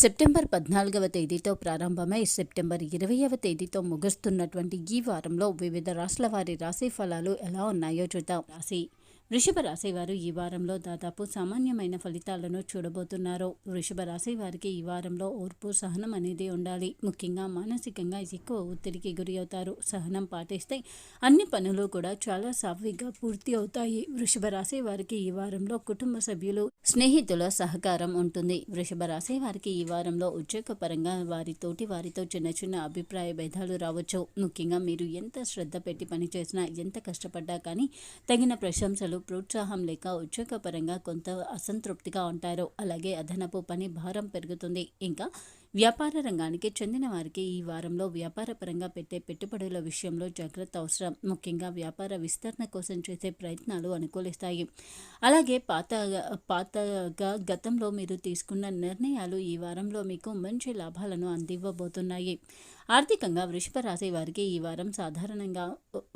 September పద్నాలుగవ తేదీతో ప్రారంభమై సెప్టెంబర్ ఇరవైవ తేదీతో ముగుస్తున్నటువంటి ఈ వారంలో వివిధ రాష్ట్రాల వారి రాశి ఫలాలు ఎలా ఉన్నాయో చూద్దాం. రాశి వృషభ రాశి వారు ఈ వారంలో దాదాపు సామాన్యమైన ఫలితాలను చూడబోతున్నారు. వృషభ రాశి వారికి ఈ వారంలో ఓర్పు సహనం అనేది ఉండాలి. ముఖ్యంగా మానసికంగా ఎక్కువ ఒత్తిడికి గురి అవుతారు సహనం పాటిస్తే అన్ని పనులు కూడా చాలా సాఫీగా పూర్తి అవుతాయి. వృషభ రాశి వారికి ఈ వారంలో కుటుంబ సభ్యులు స్నేహితుల సహకారం ఉంటుంది. వృషభ రాశి వారికి ఈ వారంలో ఉద్యోగపరంగా వారితోటి వారితో చిన్న చిన్న అభిప్రాయ భేదాలు రావచ్చు. ముఖ్యంగా మీరు ఎంత శ్రద్ధ పెట్టి పనిచేసినా ఎంత కష్టపడ్డా కానీ తగిన ప్రశంసలు ప్రోత్సాహం లేక ఉద్యోగపరంగా కొంత అసంతృప్తిగా ఉంటారు. అలాగే అదనపు పని భారం పెరుగుతుంది. ఇంకా వ్యాపార రంగానికి చెందిన వారికి ఈ వారంలో వ్యాపారపరంగా పెట్టే పెట్టుబడుల విషయంలో జాగ్రత్త అవసరం. ముఖ్యంగా వ్యాపార విస్తరణ కోసం చేసే ప్రయత్నాలు అనుకూలిస్తాయి. అలాగే పాత పాతగా గతంలో మీరు తీసుకున్న నిర్ణయాలు ఈ వారంలో మీకు మంచి లాభాలను అందివ్వబోతున్నాయి. ఆర్థికంగా వృషభ రాశి వారికి ఈ వారం సాధారణంగా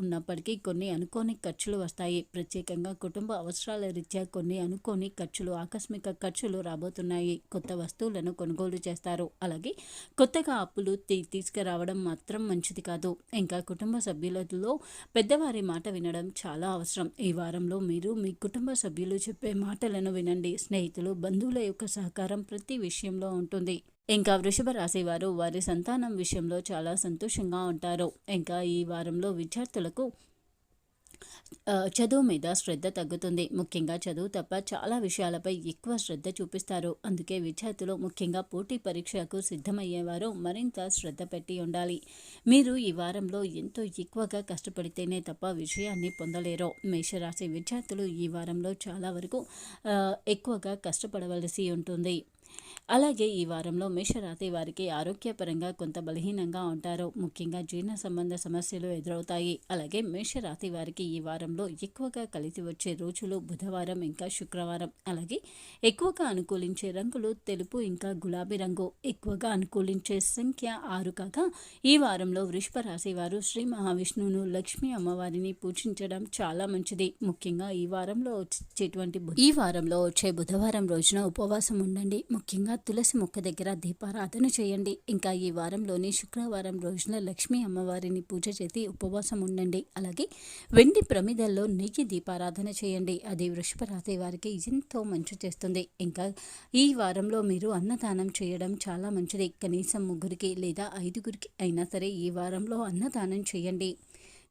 ఉన్నప్పటికీ కొన్ని అనుకోని ఖర్చులు వస్తాయి. ప్రత్యేకంగా కుటుంబ అవసరాల రీత్యా కొన్ని అనుకోని ఖర్చులు ఆకస్మిక ఖర్చులు రాబోతున్నాయి. కొత్త వస్తువులను కొనుగోలు చేస్తారు. అలాగే కొత్తగా అప్పులు తీ తీసుకురావడం మాత్రం మంచిది కాదు. ఇంకా కుటుంబ సభ్యులలో పెద్దవారి మాట వినడం చాలా అవసరం. ఈ వారంలో మీరు మీ కుటుంబ సభ్యులు చెప్పే మాటలను వినండి. స్నేహితులు బంధువుల యొక్క సహకారం ప్రతి విషయంలో ఉంటుంది. ఇంకా వృషభ రాశి వారు వారి సంతానం విషయంలో చాలా సంతోషంగా ఉంటారు. ఇంకా ఈ వారంలో విద్యార్థులకు చదువు మీద శ్రద్ధ తగ్గుతుంది. ముఖ్యంగా చదువు తప్ప చాలా విషయాలపై ఎక్కువ శ్రద్ధ చూపిస్తారు. అందుకే విద్యార్థులు ముఖ్యంగా పోటీ పరీక్షకు సిద్ధమయ్యేవారు మరింత శ్రద్ధ పెట్టి ఉండాలి. మీరు ఈ వారంలో ఎంతో ఎక్కువగా కష్టపడితేనే తప్ప విషయాన్ని పొందలేరు. మేషరాశి విద్యార్థులు ఈ వారంలో చాలా వరకు ఎక్కువగా కష్టపడవలసి ఉంటుంది. అలాగే ఈ వారంలో మేషరాశి వారికి ఆరోగ్యపరంగా కొంత బలహీనంగా ఉంటారు. ముఖ్యంగా జీర్ణ సంబంధ సమస్యలు ఎదురవుతాయి. అలాగే మేషరాశి వారికి ఈ వారంలో ఎక్కువగా కలిసి వచ్చే రోజులు బుధవారం ఇంకా శుక్రవారం. అలాగే ఎక్కువగా అనుకూలించే రంగులు తెలుపు ఇంకా గులాబీ రంగు. ఎక్కువగా అనుకూలించే సంఖ్య ఆరు కాగా ఈ వారంలో వృషభ రాశి వారు శ్రీ మహావిష్ణువును లక్ష్మీ అమ్మవారిని పూజించడం చాలా మంచిది. ముఖ్యంగా ఈ వారంలో వచ్చేటువంటి ఈ వారంలో వచ్చే బుధవారం రోజున ఉపవాసం ఉండండి. ముఖ్యంగా తులసి మొక్క దగ్గర దీపారాధన చేయండి. ఇంకా ఈ వారంలోని శుక్రవారం రోజున లక్ష్మీ అమ్మవారిని పూజ చేసి ఉపవాసం ఉండండి. అలాగే వెండి ప్రమిదల్లో నెయ్యి దీపారాధన చేయండి. అది వృషభ రాశి వారికి ఎంతో మంచి చేస్తుంది. ఇంకా ఈ వారంలో మీరు అన్నదానం చేయడం చాలా మంచిది. కనీసం ముగ్గురికి లేదా ఐదుగురికి అయినా సరే ఈ వారంలో అన్నదానం చేయండి.